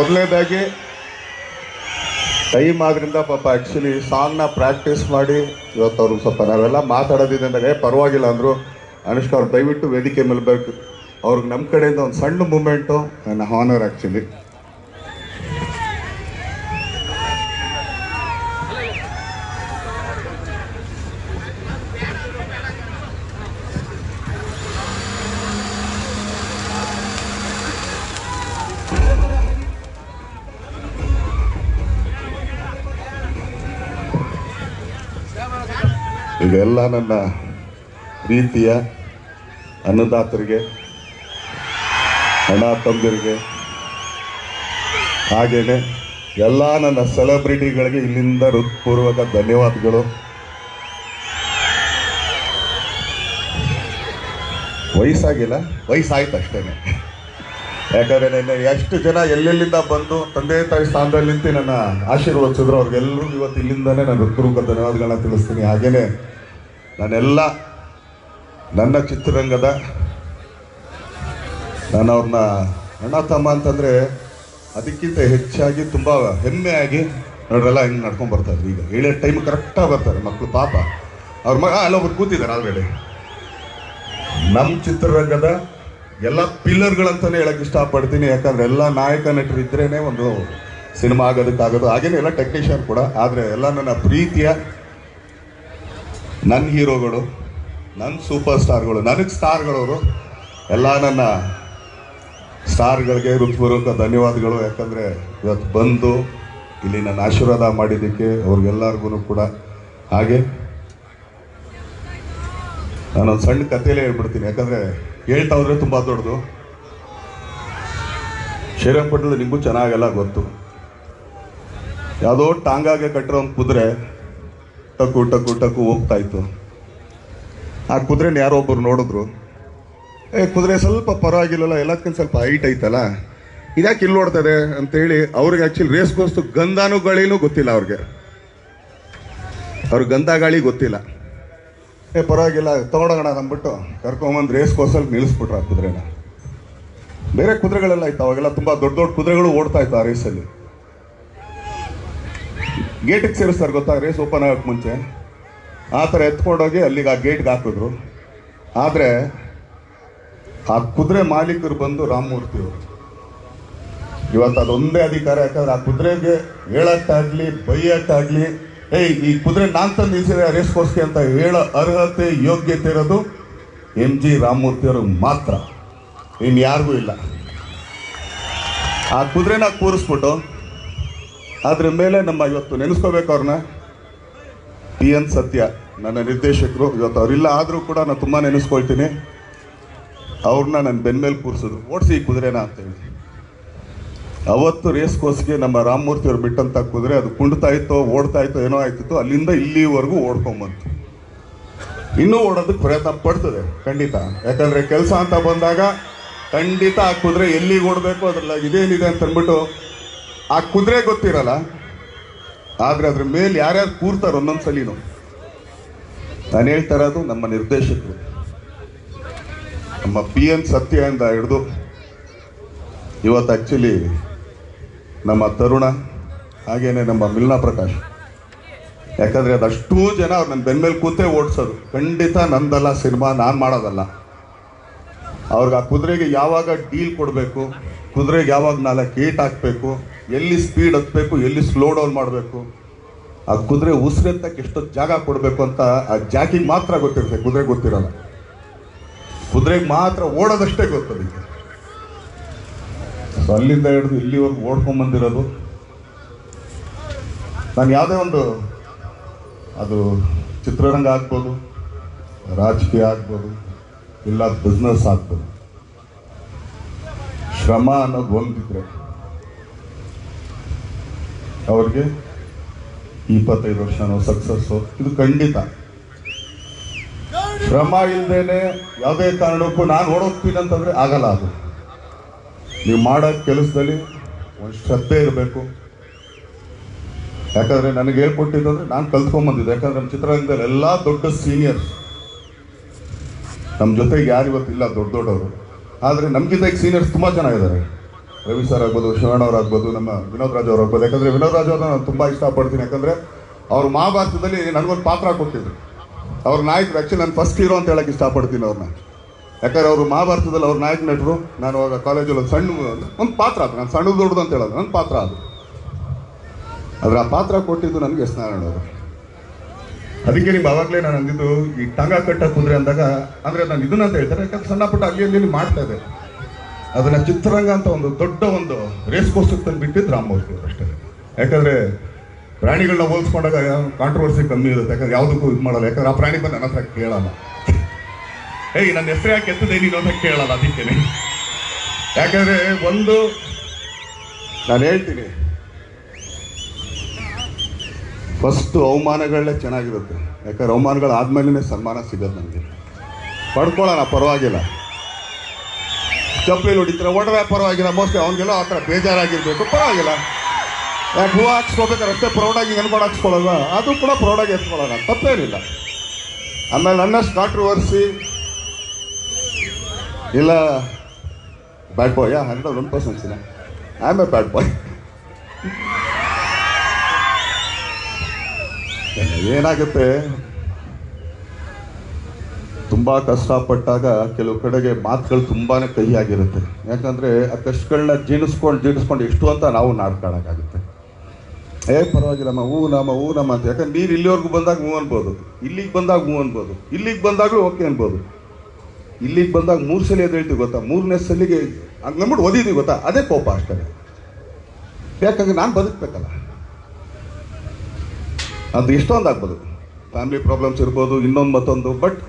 ಮೊದಲನೇದಾಗಿ, ಟೈಮ್ ಆದ್ರಿಂದ ಪಾಪ ಆ್ಯಕ್ಚುಲಿ ಸಾಂಗ್ನ ಪ್ರಾಕ್ಟೀಸ್ ಮಾಡಿ, ಇವತ್ತು ಅವ್ರಿಗೆ ಸ್ವಲ್ಪ ನಾವೆಲ್ಲ ಮಾತಾಡೋದಿದೆ ಅಂದಾಗ ಪರವಾಗಿಲ್ಲ ಅಂದರು, ಅನುಷ್ಕಾ ಅವ್ರು ದಯವಿಟ್ಟು ವೇದಿಕೆ ಮೇಲೆ ಬೇಕು. ಅವ್ರಿಗೆ ನಮ್ಮ ಕಡೆಯಿಂದ ಒಂದು ಸಣ್ಣ ಮೂಮೆಂಟು ನನ್ನ ಹಾನರ್ ಆ್ಯಕ್ಚುಲಿ ಇದೆಲ್ಲ ನನ್ನ ಪ್ರೀತಿಯ ಅನ್ನದಾತರಿಗೆ, ಅಣ್ಣ ತಂದಿರಿಗೆ ಹಾಗೇನೆ ಎಲ್ಲ ನನ್ನ ಸೆಲೆಬ್ರಿಟಿಗಳಿಗೆ ಇಲ್ಲಿಂದ ಹೃತ್ಪೂರ್ವಕ ಧನ್ಯವಾದಗಳು. ವಯಸ್ಸಾಗಿಲ್ಲ, ವಯಸ್ಸಾಯ್ತು ಅಷ್ಟೇನೆ. ಯಾಕಂದ್ರೆ ನೆನ್ನೆ ಎಷ್ಟು ಜನ ಎಲ್ಲೆಲ್ಲಿಂದ ಬಂದು ತಂದೆ ತಾಯಿ ಸ್ಥಾನದಲ್ಲಿ ನಿಂತು ನನ್ನ ಆಶೀರ್ವದಿಸಿದ್ರು ಅವ್ರಿಗೆಲ್ಲರೂ ಇವತ್ತು ಇಲ್ಲಿಂದಾನೆ ನಾನು ಹೃತ್ಪೂರ್ವಕ ಧನ್ಯವಾದಗಳನ್ನ ತಿಳಿಸ್ತೀನಿ. ಹಾಗೇನೆ ನಾನೆಲ್ಲ ನನ್ನ ಚಿತ್ರರಂಗದ ನಾನು ಅವ್ರನ್ನ ಅಣ್ಣ ತಮ್ಮ ಅಂತಂದರೆ ಅದಕ್ಕಿಂತ ಹೆಚ್ಚಾಗಿ ತುಂಬ ಹೆಮ್ಮೆಯಾಗಿ ನೋಡ್ರೆಲ್ಲ, ಹಿಂಗೆ ನಡ್ಕೊಂಡು ಬರ್ತಾರೆ ಈಗ ಹೇಳೋ ಟೈಮ್ ಕರೆಕ್ಟಾಗಿ ಬರ್ತಾರೆ ಮಕ್ಕಳು ಪಾಪ. ಅವ್ರ ಮಗ ಅಲ್ಲೊಬ್ರು ಕೂತಿದ್ದಾರೆ ಆಲ್ರೆಡಿ ನಮ್ಮ ಚಿತ್ರರಂಗದ ಎಲ್ಲ ಪಿಲ್ಲರ್ಗಳಂತಲೇ ಹೇಳೋಕ್ಕೆ ಇಷ್ಟಪಡ್ತೀನಿ. ಯಾಕಂದರೆ ಎಲ್ಲ ನಾಯಕ ನಟರು ಇದ್ರೇ ಒಂದು ಸಿನಿಮಾ ಆಗೋದಕ್ಕಾಗೋದು. ಹಾಗೇನೆ ಎಲ್ಲ ಟೆಕ್ನಿಷಿಯನ್ ಕೂಡ, ಆದರೆ ಎಲ್ಲ ನನ್ನ ಪ್ರೀತಿಯ ನನ್ನ ಹೀರೋಗಳು ನನ್ನ ಸೂಪರ್ ಸ್ಟಾರ್ಗಳು, ನನಗೆ ಸ್ಟಾರ್ಗಳವರು, ಎಲ್ಲ ನನ್ನ ಸ್ಟಾರ್ಗಳಿಗೆ ಹೃತ್ಪೂರ್ವಕ ಧನ್ಯವಾದಗಳು. ಯಾಕಂದರೆ ಇವತ್ತು ಬಂದು ಇಲ್ಲಿ ನನ್ನ ಆಶೀರ್ವಾದ ಮಾಡಿದ್ದಕ್ಕೆ ಅವ್ರಿಗೆಲ್ಲರಿಗೂ ಕೂಡ ಹಾಗೆ. ನಾನೊಂದು ಸಣ್ಣ ಕಥೆಯಲ್ಲೇ ಹೇಳ್ಬಿಡ್ತೀನಿ. ಯಾಕಂದರೆ ಹೇಳ್ತಾ ಹೋದ್ರೆ ತುಂಬ ದೊಡ್ಡದು. ಶ್ರೀರಂಗಪಟ್ಟಣದ ನಿಮಗೂ ಚೆನ್ನಾಗೆಲ್ಲ ಗೊತ್ತು. ಯಾವುದೋ ಟಾಂಗಾಗೆ ಕಟ್ಟಿರೋ ಒಂದು ಕುದುರೆ ಟಕ್ಕು ಟಕು ಟಕು ಹೋಗ್ತಾ ಇತ್ತು. ಆ ಕುದುರೆನ ಯಾರೋ ಒಬ್ಬರು ನೋಡಿದ್ರು. ಏ, ಕುದುರೆ ಸ್ವಲ್ಪ ಪರವಾಗಿಲ್ಲಲ್ಲ ಎಲ್ಲದಕ್ಕಿಂತ ಸ್ವಲ್ಪ ಹೈಟ್ ಐತಲ್ಲ? ಇದ್ಯಾಕೆ ಇಲ್ಲಿ ನೋಡ್ತದೆ ಅಂತೇಳಿ ಅವ್ರಿಗೆ ಆ್ಯಕ್ಚುಲಿ ರೇಸ್ಗೋಸ್ತು ಗಂಧಾನು ಗಾಳಿನೂ ಗೊತ್ತಿಲ್ಲ ಅವ್ರಿಗೆ. ಅವ್ರಿಗೆ ಗಂಧ ಗಾಳಿ ಗೊತ್ತಿಲ್ಲ. ಏ, ಪರವಾಗಿಲ್ಲ ತಗೊಂಡೋಗೋಣ ಅಂದ್ಬಿಟ್ಟು ಕರ್ಕೊಂಬಂದು ರೇಸ್ ಕೋಸಲ್ಲಿ ನಿಲ್ಲಿಸ್ಬಿಟ್ರು ಆ ಕುದುರೆನ. ಬೇರೆ ಕುದುರೆಗಳೆಲ್ಲ ಇತ್ತು, ಅವಾಗೆಲ್ಲ ತುಂಬ ದೊಡ್ಡ ದೊಡ್ಡ ಕುದುರೆಗಳು ಓಡ್ತಾ ಇತ್ತು ಆ ರೇಸಲ್ಲಿ ಗೇಟಿಗೆ ಸೇರಿಸ್ತಾರೆ ಗೊತ್ತಾಗ್ರಿ ಓಪನ್ ಆಗೋಕ್ಕೆ ಮುಂಚೆ. ಆ ಥರ ಎತ್ಕೊಂಡೋಗಿ ಅಲ್ಲಿಗೆ ಆ ಗೇಟ್ಗೆ ಹಾಕಿದ್ರು. ಆದರೆ, ಆ ಕುದುರೆ ಮಾಲೀಕರು ಬಂದು ರಾಮಮೂರ್ತಿ ಅವರು. ಇವತ್ತು ಅದೊಂದೇ ಅಧಿಕಾರ, ಯಾಕಂದ್ರೆ ಆ ಕುದುರೆಗೆ ಹೇಳಕ್ಕಾಗ್ಲಿ, ಬೈಯಕ್ಕಾಗ್ಲಿ, ಏಯ್, ಈ ಕುದುರೆ ನಾನು ತಂದು ನಿಲ್ಸಿದೆ ರೇಸ್ ಕೋರ್ಸ್ಗೆ ಅಂತ ಹೇಳೋ ಅರ್ಹತೆ, ಯೋಗ್ಯತೆ ಇರೋದು ಎಂ ಜಿ ರಾಮಮೂರ್ತಿಯವರು ಮಾತ್ರ. ಇನ್ನು ಯಾರಿಗೂ ಇಲ್ಲ. ಆ ಕುದುರೆನ ಕೂರಿಸ್ಬಿಟ್ಟು ಅದ್ರ ಮೇಲೆ ನಮ್ಮ ಇವತ್ತು ನೆನೆಸ್ಕೋಬೇಕು ಅವ್ರನ್ನ. ಪಿ ಎನ್ ಸತ್ಯ, ನನ್ನ ನಿರ್ದೇಶಕರು, ಇವತ್ತು ಅವರಿಲ್ಲ ಆದರೂ ಕೂಡ ನಾನು ತುಂಬ ನೆನೆಸ್ಕೊಳ್ತೀನಿ. ಅವ್ರನ್ನ ನನ್ನ ಬೆನ್ಮೇಲೆ ಕೂರಿಸಿದ್ರು ಓಡಿಸಿ ಕುದುರೆನ ಅಂತ ಅಂತೇಳಿ ಅವತ್ತು ರೇಸ್ ಕೋರ್ಸ್ಗೆ ನಮ್ಮ ರಾಮಮೂರ್ತಿ ಅವ್ರು ಬಿಟ್ಟಂತ ಕುದುರೆ, ಅದು ಕುಂಡ್ತಾ ಇತ್ತೋ, ಓಡ್ತಾ ಇತ್ತೋ, ಏನೋ ಆಯ್ತಿತ್ತು ಅಲ್ಲಿಂದ ಇಲ್ಲಿವರೆಗೂ ಓಡ್ಕೊಂಬಂತು. ಇನ್ನೂ ಓಡೋದಕ್ಕೆ ಪ್ರಯತ್ನ ಪಡ್ತದೆ, ಖಂಡಿತ. ಯಾಕಂದ್ರೆ ಕೆಲಸ ಅಂತ ಬಂದಾಗ ಖಂಡಿತ ಆ ಕುದುರೆ ಎಲ್ಲಿಗೆ ಓಡಬೇಕು ಅದ್ರಲ್ಲಿ ಇದೇನಿದೆ ಅಂತ ಅಂದ್ಬಿಟ್ಟು ಆ ಕುದುರೆ ಗೊತ್ತಿರಲ್ಲ, ಆದ್ರೆ ಅದ್ರ ಮೇಲೆ ಯಾರ್ಯಾರು ಕೂರ್ತಾರೆ ಒಂದೊಂದು ನಾನು ಹೇಳ್ತಾ ಇರೋದು ನಮ್ಮ ನಿರ್ದೇಶಕರು. ನಮ್ಮ ಪಿ ಎನ್ ಸತ್ಯದಿಂದ ಹಿಡಿದು ಇವತ್ತು ಆ್ಯಕ್ಚುಲಿ ನಮ್ಮ ತರುಣ, ಹಾಗೇನೆ ನಮ್ಮ ಮಿಲ್ನಾ ಪ್ರಕಾಶ್. ಯಾಕಂದ್ರೆ ಅದಷ್ಟು ಜನ ಅವ್ರು ನನ್ನ ಬೆನ್ಮೇಲೆ ಕೂತೇ ಓಡಿಸೋದು. ಖಂಡಿತ ನಂದಲ್ಲ ಸಿನಿಮಾ, ನಾನು ಮಾಡೋದಲ್ಲ. ಅವ್ರಿಗೆ ಆ ಕುದುರೆಗೆ ಯಾವಾಗ ಡೀಲ್ ಕೊಡಬೇಕು, ಕುದುರೆಗೆ ಯಾವಾಗ ನಾಲ್ಕು ಏಟ್ ಹಾಕಬೇಕು ಎಲ್ಲಿ ಸ್ಪೀಡ್ ಹತ್ಬೇಕು, ಎಲ್ಲಿ ಸ್ಲೋ ಡೌನ್ ಮಾಡಬೇಕು? ಆ ಕುದುರೆ ಉಸಿರೆತ್ತಕ್ಕೆ ಎಷ್ಟೊತ್ತು ಜಾಗ ಕೊಡಬೇಕು ಅಂತ ಆ ಜಾಕಿಗೆ ಮಾತ್ರ ಗೊತ್ತಿರುತ್ತೆ, ಕುದುರೆ ಗೊತ್ತಿರಲ್ಲ. ಕುದುರೆಗೆ ಮಾತ್ರ ಓಡೋದಷ್ಟೇ ಗೊತ್ತು ಅದಕ್ಕೆ ಸೊ ಅಲ್ಲಿಂದ ಹಿಡಿದು ಇಲ್ಲಿವರೆಗೂ ಓಡ್ಕೊಂಡ್ ಬಂದಿರೋದು. ನಾನು ಯಾವುದೇ ಒಂದು, ಅದು ಚಿತ್ರರಂಗ ಆಗ್ಬೋದು, ರಾಜಕೀಯ ಆಗ್ಬೋದು, ಇಲ್ಲ ಬಿಸ್ನೆಸ್ ಆಗ್ಬೋದು. ಶ್ರಮ ಅನ್ನೋದು ಒಂದಿದ್ರೆ. ಅವ್ರಿಗೆ ಇಪ್ಪತ್ತೈದು ವರ್ಷನೋ ಸಕ್ಸಸ್ಸು ಇದು ಖಂಡಿತ. ಶ್ರಮ ಇಲ್ಲದೇನೆ ಯಾವುದೇ ಕಾರಣಕ್ಕೂ ನಾನು ಓಡೋಗ್ತೀನಿ ಅಂತಂದರೆ ಆಗಲ್ಲ ಅದು. ನೀವು ಮಾಡೋ ಕೆಲಸದಲ್ಲಿ ಒಂದು ಶ್ರದ್ಧೆ ಇರಬೇಕು. ಯಾಕಂದ್ರೆ ನನಗೆ ಹೇಳ್ಕೊಟ್ಟಿದ್ದಂದ್ರೆ ನಾನು ಕಲ್ತ್ಕೊಂಬಂದಿದ್ದೆ. ಯಾಕಂದ್ರೆ ನಮ್ಮ ಚಿತ್ರರಂಗದಲ್ಲಿ ಎಲ್ಲ ದೊಡ್ಡ ಸೀನಿಯರ್ಸ್ ನಮ್ಮ ಜೊತೆಗೆ ಯಾರು ಇವತ್ತಿಲ್ಲ, ದೊಡ್ಡ ದೊಡ್ಡವರು. ಆದರೆ ನಮಗಿಂತ ಸೀನಿಯರ್ಸ್ ತುಂಬ ಜನ ಇದ್ದಾರೆ ರವಿ ಸರ್ ಆಗ್ಬೋದು, ಶಿವಣ್ಣ ಅವ್ರು ಆಗ್ಬೋದು, ನಮ್ಮ ವಿನೋದ್ ರಾಜ್ ಅವ್ರು ಆಗ್ಬೋದು. ಯಾಕಂದ್ರೆ ವಿನೋದ್ ರಾಜ್ ಅವ್ರನ್ನ ನಾನು ತುಂಬ ಇಷ್ಟಪಡ್ತೀನಿ. ಯಾಕಂದ್ರೆ ಅವರು ಮಹಾಭಾರತದಲ್ಲಿ ನನಗೊಂದು ಪಾತ್ರ ಕೊಟ್ಟಿದ್ರು. ಅವ್ರ ನಾಯಕರು ಆ್ಯಕ್ಚುಲಿ ನಾನು ಫಸ್ಟ್ ಹೀರೋ ಅಂತ ಹೇಳಕ್ಕೆ ಇಷ್ಟಪಡ್ತೀನಿ ಅವ್ರನ್ನ ಯಾಕಂದ್ರೆ ಅವರು ಮಹಾಭಾರತದಲ್ಲಿ ಅವ್ರ ನಾಯಕ ನಟರು. ನಾನು ಅವಾಗ ಕಾಲೇಜಲ್ಲಿ ಒಂದು ಸಣ್ಣ, ಒಂದು ಪಾತ್ರ ಅದು. ನಾನು ಸಣ್ಣ ದೊಡ್ಡದು ಅಂತ ಹೇಳೋದು. ನನ್ನ ಪಾತ್ರ ಅದು. ಆದರೆ ಆ ಪಾತ್ರ ಕೊಟ್ಟಿದ್ದು ನನಗೆ ಅವರು. ಅದಕ್ಕೆ ನಿಮ್ಗೆ ಅವಾಗಲೇ ನಾನು ಅಂದಿದ್ದು ಈ ಟಂಗ ಕಟ್ಟ ಕುಂದ್ರೆ ಅಂದಾಗ, ಅಂದರೆ ನಾನು ಇದನ್ನ ಅಂತ ಹೇಳ್ತಾರೆ ಯಾಕಂದ್ರೆ ಸಣ್ಣ ಪುಟ್ಟ ಅಲ್ಲಿ ಅಲ್ಲಿ ಮಾಡ್ತಾ ಇದೆ ಅದನ್ನ ಚಿತ್ರರಂಗ ಅಂತ ಒಂದು ದೊಡ್ಡ ಒಂದು ರೇಸ್ ಕೋರ್ಸ್ ತಂದು ಬಿಟ್ಟಿದ್ದು ರಾಮಮೂರ್ತಿ ಅವರು ಅಷ್ಟೇ. ಯಾಕಂದ್ರೆ ಪ್ರಾಣಿಗಳನ್ನ ಹೋಲಿಸ್ಕೊಂಡಾಗ ಕಾಂಟ್ರವರ್ಸಿ ಕಮ್ಮಿ ಇರುತ್ತೆ. ಯಾಕಂದ್ರೆ ಯಾವುದಕ್ಕೂ ಇದು ಮಾಡಲ್ಲ. ಯಾಕಂದ್ರೆ ಆ ಪ್ರಾಣಿ ಬಂದು ನನ್ನ ಕೇಳಲ್ಲ. ಏಯ್, ನನ್ನ ಹೆಸರು ಯಾಕೆ ಎತ್ತದೆ ನೀನು ಅಂತ ಕೇಳಲ್ಲ ಅದಕ್ಕೆ. ಯಾಕಂದ್ರೆ ಒಂದು ನಾನು ಹೇಳ್ತೀನಿ. ಫಸ್ಟ್ ಅವಮಾನಗಳೇ ಚೆನ್ನಾಗಿರುತ್ತೆ. ಯಾಕಂದ್ರೆ ಅವಮಾನಗಳು ಆದ್ಮೇಲೆ ಸನ್ಮಾನ ಸಿಗೋದು ನನಗೆ ಪಡ್ಕೊಳ್ಳೋಣ ಪರವಾಗಿಲ್ಲ. ಚಪ್ಪಲಿ ಹೊಡಿತಾರೆ, ಒಡವೆ ಪರವಾಗಿಲ್ಲ, ಮೋಸ್ಟ್ಲಿ ಅವನಿಗೆಲ್ಲ ಆ ಥರ ಬೇಜಾರಾಗಿರ್ಬೇಕು, ಪರವಾಗಿಲ್ಲ. ಯಾಕೆ ಹೂವು ಹಾಕ್ಸ್ಕೋಬೇಕಾದ್ರೆ ಅಷ್ಟೇ ಪ್ರೌಡಾಗಿ ನೆನ್ಕೊಂಡು ಹಾಕ್ಸ್ಕೊಳ್ಳೋಲ್ಲ ಅದು ಕೂಡ ಪ್ರೌಡಾಗಿ ಎತ್ಕೊಳ್ಳೋಣ ತಪ್ಪೇನಿಲ್ಲ. ಆಮೇಲೆ ನನ್ನಷ್ಟು ಕಾಂಟ್ರವರ್ಸಿ ಇಲ್ಲ bad boy hundred one percent I am a bad boy ಏನಾಗುತ್ತೆ? ತುಂಬಾ ಕಷ್ಟಪಟ್ಟಾಗ ಕೆಲವು ಕಡೆಗೆ ಮಾತುಗಳು ತುಂಬಾನೇ ಕಹಿಯಾಗಿರುತ್ತೆ. ಯಾಕಂದ್ರೆ ಆ ಕಷ್ಟಗಳನ್ನ ಜೀರ್ಣಿಸ್ಕೊಂಡು ಜೀಣಿಸ್ಕೊಂಡು ಎಷ್ಟು ಅಂತ ನಾವು ನಾಡ್ಕೊಳ್ಳೋಕ್ಕಾಗುತ್ತೆ ಏ ಪರವಾಗಿಲ್ಲಮ್ಮ ಹೂ ನಮ್ಮ ಹೂ ನಮ್ಮ ಅಂತ. ಯಾಕಂದ್ರೆ ನೀರು ಇಲ್ಲಿವರೆಗೂ ಬಂದಾಗ ಹೂ ಅನ್ಬೋದು. ಇಲ್ಲಿಗೆ ಬಂದಾಗ ಹೂ ಅನ್ಬೋದು. ಇಲ್ಲಿಗೆ ಬಂದಾಗಲೂ ಓಕೆ ಅನ್ಬೋದು. ಇಲ್ಲಿಗೆ ಬಂದಾಗ ಮೂರು ಸಲ ಅದು ಹೇಳ್ತೀವಿ ಗೊತ್ತಾ? ಮೂರನೇ ಸಲಿಗೆ ಹಂಗೆ ನಂಬಿಟ್ಟು ಓದಿದ್ದೀವಿ ಗೊತ್ತಾ? ಅದೇ ಕೋಪ ಅಷ್ಟೇ. ಯಾಕಂದ್ರೆ ನಾನು ಬದುಕಬೇಕಲ್ಲ. ಅದು ಎಷ್ಟೊಂದು ಆಗ್ಬೋದು ಫ್ಯಾಮಿಲಿ ಪ್ರಾಬ್ಲಮ್ಸ್ ಇರ್ಬೋದು, ಇನ್ನೊಂದು ಮತ್ತೊಂದು ಬಟ್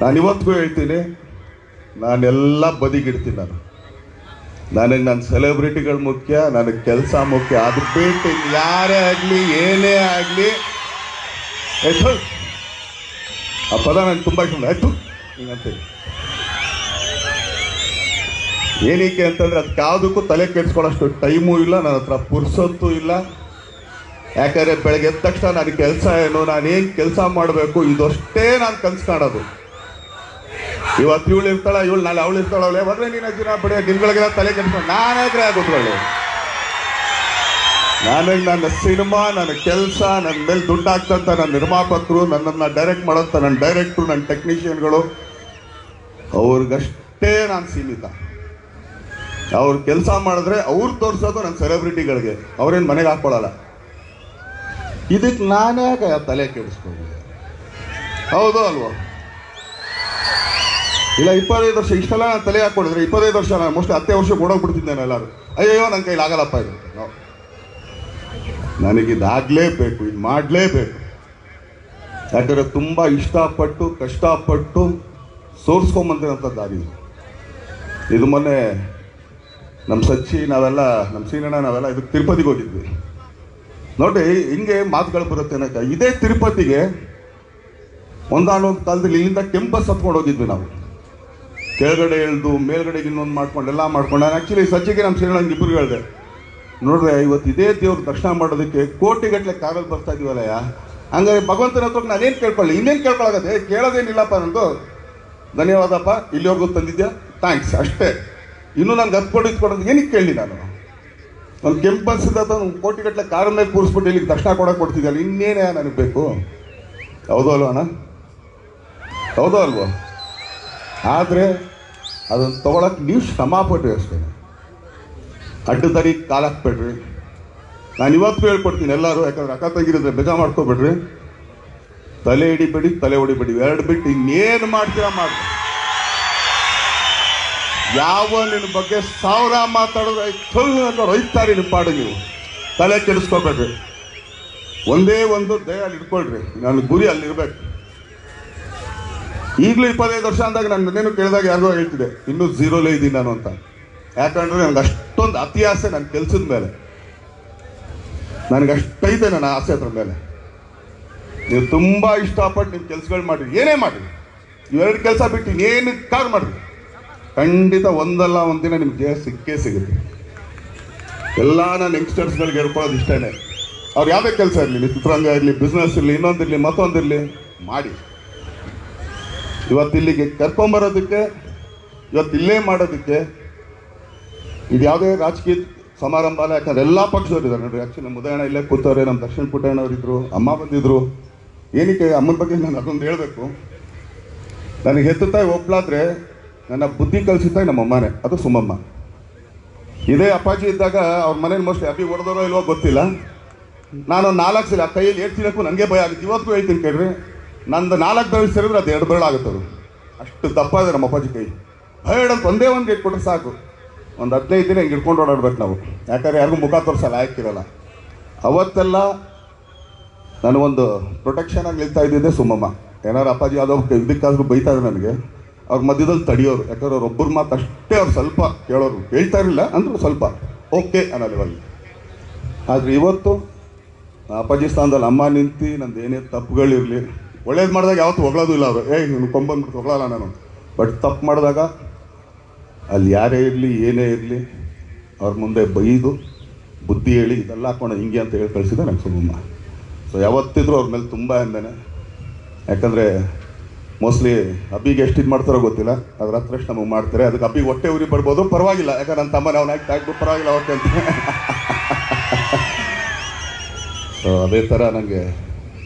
ನಾನು ಇವತ್ತಿಗೂ ಹೇಳ್ತೀನಿ, ನಾನೆಲ್ಲ ಬದಿಗಿಡ್ತೀನಿ ನಾನು. ನನಗೆ ನನ್ನ ಸೆಲೆಬ್ರಿಟಿಗಳು ಮುಖ್ಯ, ನನಗೆ ಕೆಲಸ ಮುಖ್ಯ ಅದು ಬಿಟ್ಟು ಯಾರೇ ಆಗಲಿ, ಏನೇ ಆಗಲಿ, ಆಯ್ತು. ಆ ಪದ ನನಗೆ ತುಂಬ ಇಷ್ಟ. ಆಯ್ತು ಹಿಂಗಂತೀನಿ ಏನಕ್ಕೆ ಅಂತಂದರೆ ಅದಕ್ಕೆ ಯಾವುದಕ್ಕೂ ತಲೆ ಕೆಡಿಸ್ಕೊಳ್ಳೋಷ್ಟು ಟೈಮೂ ಇಲ್ಲ, ನನ್ನ ಹತ್ರ ಪುರ್ಸೊತ್ತು ಇಲ್ಲ. ಯಾಕಂದರೆ ಬೆಳಗ್ಗೆ ಎದ್ದ ತಕ್ಷಣ ನನ್ನ ಕೆಲಸ ಏನು, ನಾನೇನು ಕೆಲಸ ಮಾಡಬೇಕು, ಇದಷ್ಟೇ ನಾನು ಕನ್ಸು ಕಾಣೋದು. ಇವತ್ತು ಇವಳು ಇರ್ತಾಳ, ಇವಳು ನಾಳೆ ಅವಳು ಇರ್ತಾಳವಳೆ ಬಂದ್ರೆ ನೀನು ದಿನ ಬಡ ದಿನಗಳಿಗೆಲ್ಲ ತಲೆ ಕೆಡ್ಸ್ಕೊಂಡು ಗ್ರಹ ಕೂತ್ಕೊಳ್ಳಿ ನನಗೆ ನನ್ನ ಸಿನಿಮಾ, ನನ್ನ ಕೆಲಸ, ನನ್ನ ಮೇಲೆ ದುಡ್ಡು ಹಾಕ್ತಂತ ನನ್ನ ನಿರ್ಮಾಪಕರು ನನ್ನನ್ನು ಡೈರೆಕ್ಟ್ ಮಾಡೋಂಥ ನನ್ನ ಡೈರೆಕ್ಟ್ರು ನನ್ನ ಟೆಕ್ನಿಷಿಯನ್ಗಳು ಅವ್ರಿಗಷ್ಟೇ ನಾನು ಸೀಮಿತ. ಅವ್ರು ಕೆಲಸ ಮಾಡಿದ್ರೆ ಅವ್ರು ತೋರಿಸೋದು ನನ್ನ ಸೆಲೆಬ್ರಿಟಿಗಳಿಗೆ ಅವ್ರೇನು ಮನೆಗೆ ಹಾಕ್ಕೊಳ್ಳಲ್ಲ ಇದಕ್ಕೆ ನಾನೇ ತಲೆ ಕೆಡಿಸ್ಕೊಂಡಿದ್ದೆ. ಹೌದು ಅಲ್ವೋ? ಇಲ್ಲ, ಇಪ್ಪತ್ತೈದು ವರ್ಷ, ಇಷ್ಟೆಲ್ಲ ನಾನು ತಲೆ ಹಾಕೊಂಡಿದ್ರೆ ಇಪ್ಪತ್ತೈದು ವರ್ಷ ನಾನು ಮೋಸ್ಟ್ಲಿ ಹತ್ತೇ ವರ್ಷ ಓಡೋಗ್ಬಿಡ್ತಿದ್ದೇನೆ ಎಲ್ಲರೂ. ಅಯ್ಯೋ ನನ್ನ ಕೈಲಿ ಆಗಲ್ಲಪ್ಪ ಇದು. ನನಗೆ ನನಗಿದಾಗಲೇಬೇಕು, ಇದು ಮಾಡಲೇಬೇಕು. ಯಾಕಂದರೆ ತುಂಬ ಇಷ್ಟಪಟ್ಟು, ಕಷ್ಟಪಟ್ಟು ಸೋರ್ಸ್ಕೊಂಬಂದಿರೋಂಥ ದಾರಿ ಇದು. ಇದು ಮೊನ್ನೆ ನಮ್ಮ ಸಚ್ಚಿ, ನಾವೆಲ್ಲ ನಮ್ಮ ಸೀನಣ್ಣ, ನಾವೆಲ್ಲ ಇದಕ್ಕೆ ತಿರುಪತಿಗೆ ಹೋಗಿದ್ವಿ. ನೋಡಿ, ಹಿಂಗೆ ಮಾತುಗಳು ಬರುತ್ತೆ ಅನ್ನಕ ಇದೇ ತಿರುಪತಿಗೆ ಒಂದಾನೊಂದು ಕಾಲದಲ್ಲಿ ಇಲ್ಲಿಂದ ಕೆಂಪಸ್ ಹತ್ಕೊಂಡು ಹೋಗಿದ್ವಿ ನಾವು. ಕೆಳಗಡೆ ಎಳ್ದು, ಮೇಲ್ಗಡೆ ಇನ್ನೊಂದು ಮಾಡ್ಕೊಂಡು, ಎಲ್ಲ ಮಾಡ್ಕೊಂಡು. ನಾನು ಆ್ಯಕ್ಚುಲಿ ಸಜ್ಜಿಗೆ ನಮ್ಮ ಶ್ರೀರಂಗ ಇಬ್ಬರು ಹೇಳಿದೆ. ನೋಡ್ರಿ ಇವತ್ತು ಇದೇ ದೇವ್ರ ದರ್ಶನ ಮಾಡೋದಕ್ಕೆ ಕೋಟಿಗಟ್ಟಲೆ ಕಾರಲ್ಲಿ ಬರ್ತಾ ಇದೀವಲ್ಲಯ್ಯ ಹಂಗಾರೆ ಭಗವಂತನ ಹತ್ರ ನಾನೇನು ಕೇಳ್ಕೊಳ್ಳಿ? ಇನ್ನೇನು ಕೇಳ್ಕೊಳಗತ್ತೆ? ಕೇಳೋದೇನಿಲ್ಲಪ್ಪ ನಂದು. ಧನ್ಯವಾದಪ್ಪ. ಇಲ್ಲಿವರೆಗೂ ತಂದಿದ್ಯಾ? ಥ್ಯಾಂಕ್ಸ್ ಅಷ್ಟೇ. ಇನ್ನೂ ನಂಗೆ ಹತ್ಕೊಂಡು ಕೊಡೋದು ಏನಕ್ಕೆ ಕೇಳಿ ನಾನು? ಒಂದು ಕೆಂಪನ್ಸಿದ ಒಂದು ಕೋಟಿಗಟ್ಟಲೆ ಕಾರ ಮೇಲೆ ಕೂರಿಸ್ಬಿಟ್ಟು ಇಲ್ಲಿಗೆ ದರ್ಶನ ಕೊಡೋಕೆ ಕೊಡ್ತಿದ್ದಲ್ಲ ಇನ್ನೇನೇ ನನಗೆ ಬೇಕು? ಹೌದೋ ಅಲ್ವ ಅಣ್ಣ? ಹೌದೋ ಅಲ್ವೋ? ಆದರೆ ಅದನ್ನು ತೊಗೊಳಕ್ಕೆ ನೀವು ಶ್ರಮ ಅಷ್ಟೇ. ಅಡ್ಡ ಕಾಲಕ್ಕೆ ಕಾಲಾಕ್ಬೇಡ್ರಿ ನಾನು ಇವತ್ತು ಹೇಳ್ಕೊಡ್ತೀನಿ ಎಲ್ಲರೂ, ಯಾಕಂದ್ರೆ ಅಕ್ಕ ತಂಗಿರಿದ್ರೆ ಬೇಜಾ ಮಾಡ್ಕೋಬೇಡ್ರಿ. ತಲೆ ಹಿಡಿಬೇಡಿ, ತಲೆ ಹೊಡಿಬೇಡಿ. ಎರಡು ಬಿಟ್ಟು ಇನ್ನೇನು ಮಾಡ್ತೀರಾ ಮಾಡಿ. ಯಾವ ನಿನ್ನ ಬಗ್ಗೆ ಸಾವಿರ ಮಾತಾಡಿದ್ರೆ ಅಂತ ರೈತಾರೆ ನಿಮ್ಮ ಪಾಡು ನೀವು. ತಲೆ ಕೆಡಿಸ್ಕೋಬೇಡ್ರಿ. ಒಂದೇ ಒಂದು ದಯ ಅಲ್ಲಿ ಇಟ್ಕೊಳ್ರಿ. ನನ್ನ ಗುರಿ ಅಲ್ಲಿರ್ಬೇಕು. ಈಗಲೂ ಇಪ್ಪತ್ತೈದು ವರ್ಷ ಅಂದಾಗ ನಾನು ಮನೇನು ಕೇಳಿದಾಗ ಯಾರಿಗೋ ಹೇಳ್ತಿದೆ ಇನ್ನೂ ಝೀರೋಲೇ ಇದ್ದೀನಿ ನಾನು ಅಂತ. ಯಾಕಂದ್ರೆ ನನಗೆ ಅಷ್ಟೊಂದು ಅತಿ ಆಸೆ ನನ್ನ ಕೆಲಸದ ಮೇಲೆ. ನನಗೆ ಅಷ್ಟೈತೆ ನನ್ನ ಆಸೆ ಅದ್ರ ಮೇಲೆ. ನೀವು ತುಂಬ ಇಷ್ಟಪಟ್ಟು ನಿಮ್ಮ ಕೆಲಸಗಳು ಮಾಡಿ ಏನೇ ಮಾಡಿ ಇವೆರಡು ಕೆಲಸ ಬಿಟ್ಟು ಇನ್ನೇನು ಕಾರ್ ಮಾಡಿರಿ. ಖಂಡಿತ ಒಂದಲ್ಲ ಒಂದಿನ ನಿಮ್ಗೆ ಜಯ ಸಿಕ್ಕೇ ಸಿಗುತ್ತೆ. ಎಲ್ಲ ನಾನು ಯಂಗ್ಸ್ಟರ್ಸ್ಗಳಿಗೆ ಹೇಳ್ಕೊಳ್ಳೋದು ಇಷ್ಟೇ ಅವ್ರು ಯಾವುದೇ ಕೆಲಸ ಇರಲಿ, ಚಿತ್ರರಂಗ ಇರಲಿ ಬಿಸ್ನೆಸ್ ಇರಲಿ ಇನ್ನೊಂದಿರಲಿ ಮತ್ತೊಂದಿರಲಿ ಮಾಡಿ. ಇವತ್ತು ಇಲ್ಲಿಗೆ ಕರ್ಕೊಂಬರೋದಕ್ಕೆ ಇವತ್ತು ಇಲ್ಲೇ ಮಾಡೋದಕ್ಕೆ, ಇದು ಯಾವುದೇ ರಾಜಕೀಯ ಸಮಾರಂಭ ಅಲ್ಲ, ಯಾಕಂದ್ರೆ ಎಲ್ಲ ಪಕ್ಷದವ್ರು ಇದ್ದಾರೆ. ನೋಡ್ರಿ ಆ್ಯಕ್ಚುಲಿ ನಮ್ಮ ಉದಯಣ ಇಲ್ಲೇ ಕೂತವ್ರೆ, ನಮ್ಮ ದರ್ಶನ್ ಪುಟ್ಟಣ್ಣವ್ರು ಇದ್ರು, ಅಮ್ಮ ಬಂದಿದ್ರು. ಏನಕ್ಕೆ ಅಮ್ಮನ ಬಗ್ಗೆ ನಾನು ಅದೊಂದು ಹೇಳಬೇಕು. ನನಗೆ ಹೆತ್ತು ತಾಯಿ ಒಬ್ಳಾದ್ರೆ, ನನ್ನ ಬುದ್ಧಿ ಕಲಿಸಿದ್ದಾಗ ನಮ್ಮ ಅಮ್ಮನೇ. ಅದು ಸುಮ್ಮಮ್ಮ ಇದೇ ಅಪ್ಪಾಜಿ ಇದ್ದಾಗ ಅವ್ರ ಮನೇಲಿ ಮೋಸ್ಟ್ಲಿ ಅಬ್ಬಿ ಹೊಡೆದೋರೋ ಇಲ್ವೋ ಗೊತ್ತಿಲ್ಲ. ನಾನು ನಾಲ್ಕು ಸಲ ಕೈಯಲ್ಲಿ ತಿನ್ನಕ್ಕೂ ನನಗೆ ಭಯ ಆಗುತ್ತೆ. ಇವತ್ತಿಗೂ ಹೇಳ್ತೀನಿ ಕೇಳ್ರಿ. ನಂದು ನಾಲ್ಕು ಬೆರಳು ಸೇರಿದ್ರೆ ಅದು ಎರಡು ಬೆರಳು ಅದು ಅಷ್ಟು ದಪ್ಪ ಇದೆ ನಮ್ಮ ಅಪ್ಪಾಜಿ ಕೈ. ಬೇಡ ಅಂತ ಒಂದೇ ಒಂದು ಗೇಟ್ ಕೊಟ್ಟರೆ ಸಾಕು. ಒಂದು ಹದಿನೈದು ದಿನ ಹಿಂಗೆ ಇಟ್ಕೊಂಡು ಓಡಾಡ್ಬೇಕು ನಾವು. ಯಾಕಂದ್ರೆ ಯಾರಿಗೂ ಮುಖ ತೋರಿಸಲ್ಲ, ಹಾಕಿರಲ್ಲ. ಅವತ್ತೆಲ್ಲ ನನಗೊಂದು ಪ್ರೊಟೆಕ್ಷನ್ ಆಗಿ ನಿಲ್ತಾ ಇದ್ದಿದ್ದೆ ಸುಮ್ಮಮ್ಮ ಏನಾರು ಅಪ್ಪಾಜಿ ಯಾವುದೋ ಬೈತಾ ಇದೆ ನನಗೆ, ಅವ್ರ ಮಧ್ಯದಲ್ಲಿ ತಡಿಯೋರು. ಯಾಕಂದ್ರೆ ಅವ್ರು ಒಬ್ಬರ ಮಾತು ಅಷ್ಟೇ, ಅವ್ರು ಸ್ವಲ್ಪ ಕೇಳೋರು. ಹೇಳ್ತಾ ಇರಲಿಲ್ಲ, ಅಂದರು ಸ್ವಲ್ಪ ಓಕೆ ಅನ್ನೋದು ಇವಾಗ ಆದರೆ ಇವತ್ತು ಅಪ್ಪಾಜಿ ಸ್ಥಾನದಲ್ಲಿ ಅಮ್ಮ ನಿಂತು ನಂದು ಏನೇ ತಪ್ಪುಗಳಿರಲಿ. ಒಳ್ಳೇದು ಮಾಡಿದಾಗ ಯಾವತ್ತು ಹೊಗಳೋದು ಇಲ್ಲ ಅವರು. ಏಯ್, ನೀನು ಕೊಂಬಂದ್ಬಿಟ್ಟು ಹೊಗಳಲ್ಲ ನಾನು ಬಟ್ ತಪ್ಪು ಮಾಡಿದಾಗ ಅಲ್ಲಿ ಯಾರೇ ಇರಲಿ, ಏನೇ ಇರಲಿ, ಅವ್ರ ಮುಂದೆ ಬೈದು, ಬುದ್ಧಿ ಹೇಳಿ, ಇದೆಲ್ಲ ಹಾಕೊಂಡು ಹಿಂಗೆ ಅಂತ ಹೇಳಿ ಕಳಿಸಿದೆ ನಂಗೆ ಸುಮ್ಮಮ್ಮ ಸೊ ಯಾವತ್ತಿದ್ರು ಅವ್ರ ಮೇಲೆ ತುಂಬ ಎಂದೇನೆ ಯಾಕಂದರೆ ಮೋಸ್ಟ್ಲಿ ಅಬ್ಬಿಗೆ ಎಷ್ಟು ಇದು ಮಾಡ್ತಾರೋ ಗೊತ್ತಿಲ್ಲ. ಅದ್ರ ಹತ್ರ ನಮಗೆ ಮಾಡ್ತಾರೆ. ಅದಕ್ಕೆ ಅಬ್ಬಿಗೆ ಹೊಟ್ಟೆ ಉರಿ ಬರ್ಬೋದು, ಪರವಾಗಿಲ್ಲ. ಯಾಕಂದ್ರೆ ನನ್ನ ತಮ್ಮನ ಅವ್ನ ಹಾಕಿ ಹಾಕ್ಬಿಟ್ಟು ಪರವಾಗಿಲ್ಲ ಹೊಟ್ಟೆ ಅಂತ. ಸೊ ಅದೇ ಥರ ನನಗೆ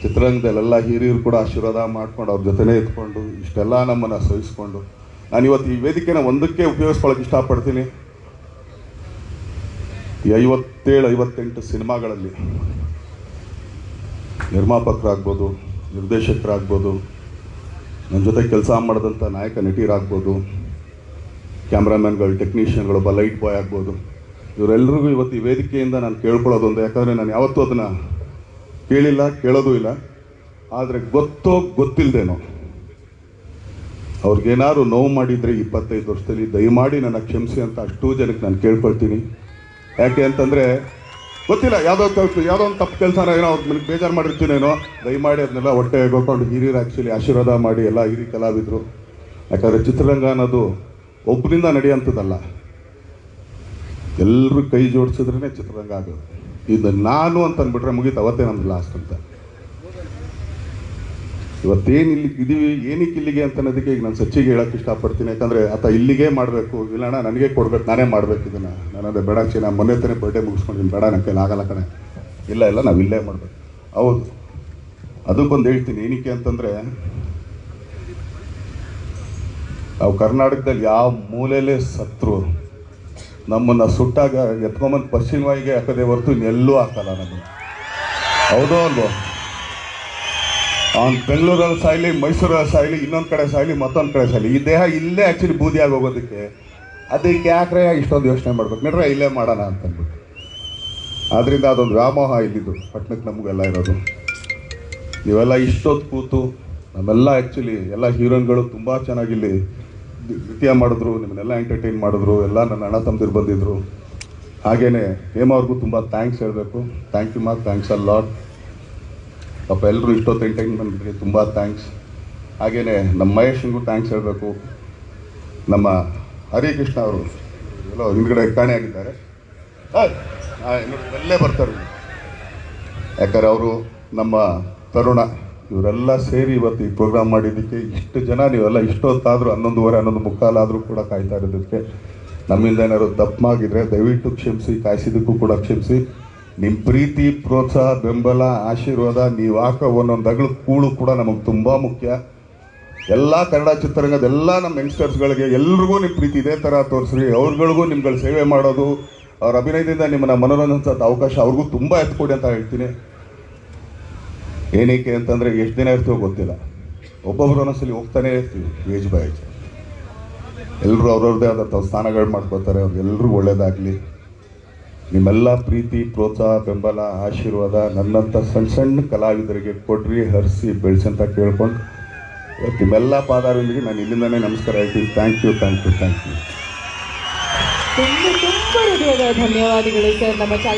ಚಿತ್ರರಂಗದಲ್ಲೆಲ್ಲ ಹಿರಿಯರು ಕೂಡ ಆಶೀರ್ವಾದ ಮಾಡ್ಕೊಂಡು ಅವ್ರ ಜೊತೆನೇ ಇದ್ಕೊಂಡು ಇಷ್ಟೆಲ್ಲ ನಮ್ಮನ್ನು ಸಹಿಸ್ಕೊಂಡು. ನಾನು ಇವತ್ತು ಈ ವೇದಿಕೆನ ಒಂದಕ್ಕೆ ಉಪಯೋಗಿಸ್ಕೊಳಕ್ಕೆ ಇಷ್ಟಪಡ್ತೀನಿ. ಈ ಐವತ್ತೇಳು, ಐವತ್ತೆಂಟು ಸಿನಿಮಾಗಳಲ್ಲಿ ನಿರ್ಮಾಪಕರಾಗ್ಬೋದು, ನಿರ್ದೇಶಕರಾಗ್ಬೋದು ನನ್ನ ಜೊತೆ ಕೆಲಸ ಮಾಡಿದಂಥ ನಾಯಕ ನಟಿಯರಾಗ್ಬೋದು ಕ್ಯಾಮ್ರಾಮ್ಯಾನ್ಗಳು, ಟೆಕ್ನಿಷಿಯನ್ಗಳು, ಒಬ್ಬ ಲೈಟ್ ಬಾಯ್ ಆಗ್ಬೋದು. ಇವರೆಲ್ಲರಿಗೂ ಇವತ್ತು ಈ ವೇದಿಕೆಯಿಂದ ನಾನು ಕೇಳ್ಕೊಳ್ಳೋದೊಂದು, ಯಾಕಂದರೆ ನಾನು ಯಾವತ್ತೂ ಅದನ್ನು ಕೇಳಿಲ್ಲ, ಕೇಳೋದು ಇಲ್ಲ. ಆದರೆ ಗೊತ್ತೋ ಗೊತ್ತಿಲ್ಲದೇನೋ ಅವ್ರಿಗೇನಾದ್ರು ನೋವು ಮಾಡಿದರೆ ಇಪ್ಪತ್ತೈದು ವರ್ಷದಲ್ಲಿ ದಯಮಾಡಿ ನನ್ನ ಕ್ಷಮಿಸಿ ಅಂತ ಅಷ್ಟು ಜನಕ್ಕೆ ನಾನು ಕೇಳ್ಕೊಳ್ತೀನಿ. ಯಾಕೆ ಅಂತಂದರೆ ಗೊತ್ತಿಲ್ಲ, ಯಾವುದೋ ಕೆಲಸ ಯಾವುದೋ ಒಂದು ತಪ್ಪು ಕೆಲಸ ಏನೋ ಅವ್ರ ಬೇಜಾರು ಮಾಡಿರ್ತೀನೇನೋ, ದಯಮಾಡಿ ಅದನ್ನೆಲ್ಲ ಹೊಟ್ಟೆ ಹೋಗ್ಕೊಂಡು ಹಿರಿಯರು ಆ್ಯಕ್ಚುಲಿ ಆಶೀರ್ವಾದ ಮಾಡಿ ಎಲ್ಲ ಹಿರಿ ಕಲಾವಿದರು. ಯಾಕಂದರೆ ಚಿತ್ರರಂಗ ಅನ್ನೋದು ಒಬ್ಬರಿಂದ ನಡೆಯೋಂಥದ್ದಲ್ಲ. ಎಲ್ಲರೂ ಕೈ ಜೋಡಿಸಿದ್ರೇ ಚಿತ್ರರಂಗ ಆಗೋದು. ಇದು ನಾನು ಅಂತ ಅಂದ್ಬಿಟ್ರೆ ಮುಗೀತು, ಅವತ್ತೇ ನಮ್ದು ಲಾಸ್ಟ್ ಅಂತ. ಇವತ್ತೇನು ಇಲ್ಲಿ ಇದೀವಿ, ಏನಕ್ಕೆ ಇಲ್ಲಿಗೆ ಅಂತ ಅನ್ನೋದಕ್ಕೆ ಈಗ ನಾನು ಸಚ್ಚಿಗೆ ಹೇಳಕ್ಕೆ ಇಷ್ಟಪಡ್ತೀನಿ. ಯಾಕಂದರೆ ಆತ ಇಲ್ಲಿಗೆ ಮಾಡಬೇಕು. ಇಲ್ಲ ಅಣ್ಣ, ನನಗೆ ಕೊಡ್ಬೇಕು, ನಾನೇ ಮಾಡ್ಬೇಕು ಇದನ್ನು. ನಾನು ಅದೇ ಬೇಡ ಚಿ ನಾನು ಮೊನ್ನೆ ತಾನೇ ಬರ್ಡೇ ಮುಗಿಸ್ಕೊಂಡಿದ್ದೀನಿ. ಬೇಡ ನನ್ನ ಕೈಲಿ ಆಗಲ್ಲ ಕಣೆ. ಇಲ್ಲ ಇಲ್ಲ, ನಾವು ಇಲ್ಲೇ ಮಾಡಬೇಕು. ಹೌದು. ಅದಕ್ಕೊಂದು ಹೇಳ್ತೀನಿ, ಏನಕ್ಕೆ ಅಂತಂದರೆ ನಾವು ಕರ್ನಾಟಕದಲ್ಲಿ ಯಾವ ಮೂಲೆಯಲ್ಲೇ ಸತ್ರು ನಮ್ಮನ್ನು ಸುಟ್ಟಾಗ ಎತ್ಕೊಂಬಂದು ಪಶ್ಚಿಮವಾಯಿಗೆ ಹಾಕದೆ ಹೊರತು ಇನ್ನೆಲ್ಲೂ ಹಾಕಲ್ಲ ನಮಗೆ. ಹೌದೋ ಅಲ್ವೋ? ಅವ್ನು ಬೆಂಗಳೂರಲ್ಲಿ ಸಾಯ್ಲಿ ಮೈಸೂರಲ್ಲಿ ಸಾಯ್ಲಿ, ಇನ್ನೊಂದು ಕಡೆ ಸಾಯ್ಲಿ, ಮತ್ತೊಂದು ಕಡೆ ಸಾಯ್ಲಿ, ಈ ದೇಹ ಇಲ್ಲೇ ಆ್ಯಕ್ಚುಲಿ ಬೂದಿಯಾಗಿ ಹೋಗೋದಕ್ಕೆ ಅದಕ್ಕೆ ಯಾಕ್ರೆ ಇಷ್ಟೊಂದು ಯೋಚನೆ ಮಾಡ್ಬೇಕು. ನೋಡ್ರೆ ಇಲ್ಲೇ ಮಾಡೋಣ ಅಂತಂದ್ಬಿಟ್ಟು ಆದ್ದರಿಂದ ಅದೊಂದು ವ್ಯಾಮೋಹ ಇಲ್ಲಿದ್ದು ಪಟ್ಟಣಕ್ಕೆ ನಮಗೆಲ್ಲ ಇರೋದು. ನೀವೆಲ್ಲ ಇಷ್ಟೊತ್ತು ಕೂತು ನಮ್ಮೆಲ್ಲ ಆ್ಯಕ್ಚುಲಿ ಎಲ್ಲ ಹೀರೋಯಿನ್ಗಳು ತುಂಬ ಚೆನ್ನಾಗಿ ಇಲ್ಲಿ ನೃತ್ಯ ಮಾಡಿದ್ರು ನಿಮ್ಮನ್ನೆಲ್ಲ ಎಂಟರ್ಟೈನ್ ಮಾಡಿದ್ರು ಎಲ್ಲ ನನ್ನ ಅಣ್ಣ ತಮ್ಮದಿರು ಬಂದಿದ್ರು. ಹಾಗೇನೆ ಹೇಮ ಅವ್ರಿಗೂ ತುಂಬ ಥ್ಯಾಂಕ್ಸ್ ಹೇಳಬೇಕು. ಥ್ಯಾಂಕ್ ಯು ಮಾ ಥ್ಯಾಂಕ್ಸ್ ಅ ಲಾಟ್ ಪಾಪ ಎಲ್ಲರೂ ಇಷ್ಟೊತ್ತು ಎಂಟರ್ಟೈನ್ಮೆಂಟ್ಗೆ ತುಂಬ ಥ್ಯಾಂಕ್ಸ್ ಹಾಗೇನೆ ನಮ್ಮ ಮಹೇಶ್ಗೂ ಥ್ಯಾಂಕ್ಸ್ ಹೇಳಬೇಕು. ನಮ್ಮ ಹರಿಕೃಷ್ಣ ಅವರು ಎಲ್ಲೋ ಹಿಂದ್ಗಡೆ ಕಾಣೆ ಆಗಿದ್ದಾರೆ. ಏಯ್, ಆ, ನೋಡಿ, ಎಲ್ಲೇ ಬರ್ತಾರೆ. ಯಾಕಂದ್ರೆ ಅವರು ನಮ್ಮ ತರುಣ. ಇವರೆಲ್ಲ ಸೇರಿ ಇವತ್ತು ಈ ಪ್ರೋಗ್ರಾಮ್ ಮಾಡಿದ್ದಕ್ಕೆ ಇಷ್ಟು ಜನ ನೀವೆಲ್ಲ ಇಷ್ಟೊತ್ತಾದರೂ ಹನ್ನೊಂದುವರೆ, ಹನ್ನೊಂದು ಮುಕ್ಕಾಲಾದರೂ ಕೂಡ ಕಾಯ್ತಾ ಇರೋದಕ್ಕೆ ನಮ್ಮಿಂದ ಏನಾದ್ರು ತಪ್ಪಾಗಿದ್ರೆ ದಯವಿಟ್ಟು ಕ್ಷಮಿಸಿ, ಕಾಯಿಸಿದ್ದಕ್ಕೂ ಕೂಡ ಕ್ಷಮಿಸಿ. ನಿಮ್ಮ ಪ್ರೀತಿ, ಪ್ರೋತ್ಸಾಹ, ಬೆಂಬಲ, ಆಶೀರ್ವಾದ, ನೀವು ಹಾಕೋ ಒಂದೊಂದು ಅಗಳು ಕೂಳು ಕೂಡ ನಮಗೆ ತುಂಬ ಮುಖ್ಯ. ಎಲ್ಲ ಕನ್ನಡ ಚಿತ್ರರಂಗದ ಎಲ್ಲ ನಮ್ಮ ಯಂಗ್ಸ್ಟರ್ಸ್ಗಳಿಗೆ ಎಲ್ರಿಗೂ ನಿಮ್ಮ ಪ್ರೀತಿ ಇದೇ ಥರ ತೋರಿಸ್ರಿ. ಅವ್ರುಗಳಿಗೂ ನಿಮ್ಗಳ ಸೇವೆ ಮಾಡೋದು, ಅವ್ರ ಅಭಿನಯದಿಂದ ನಿಮ್ಮನ್ನ ಮನೋರಂಜನೆ ಅವಕಾಶ ಅವ್ರಿಗೂ ತುಂಬ ಎತ್ಕೊಡಿ ಅಂತ ಹೇಳ್ತೀನಿ. ಏನಕ್ಕೆ ಅಂತಂದರೆ ಎಷ್ಟು ದಿನ ಇರ್ತೀವೋ ಗೊತ್ತಿಲ್ಲ. ಒಬ್ಬೊಬ್ರು ಒಂದೊಂದ್ಸಲಿ ಹೋಗ್ತಾನೆ ಇರ್ತೀವಿ, ಏಜ್ ಬೈ ಏಜ್. ಎಲ್ಲರೂ ಅವ್ರವ್ರದ್ದೇ ಆದಂಥ ಸ್ಥಾನಗಳು ಮಾಡ್ಕೋತಾರೆ ಅವ್ರಿಗೆಲ್ಲರೂ ಒಳ್ಳೇದಾಗಲಿ. ನಿಮ್ಮೆಲ್ಲ ಪ್ರೀತಿ, ಪ್ರೋತ್ಸಾಹ, ಬೆಂಬಲ, ಆಶೀರ್ವಾದ ನನ್ನಂಥ ಸಣ್ಣ ಸಣ್ಣ ಕಲಾವಿದರಿಗೆ ಕೊಡ್ರಿ, ಹರಿಸಿ, ಬೆಳೆಸಿ ಅಂತ ಕೇಳ್ಕೊಂಡು ನಿಮ್ಮೆಲ್ಲ ಪಾದಾರೊಂದಿಗೆ ನಾನು ಇಲ್ಲಿಂದನೇ ನಮಸ್ಕಾರ ಹೇಳ್ತೀನಿ. Thank you thank you thank you ತುಂಬ ತುಂಬ ಹೃದಯದ ಧನ್ಯವಾದಗಳು ಸರ್. ನಮ್ಮ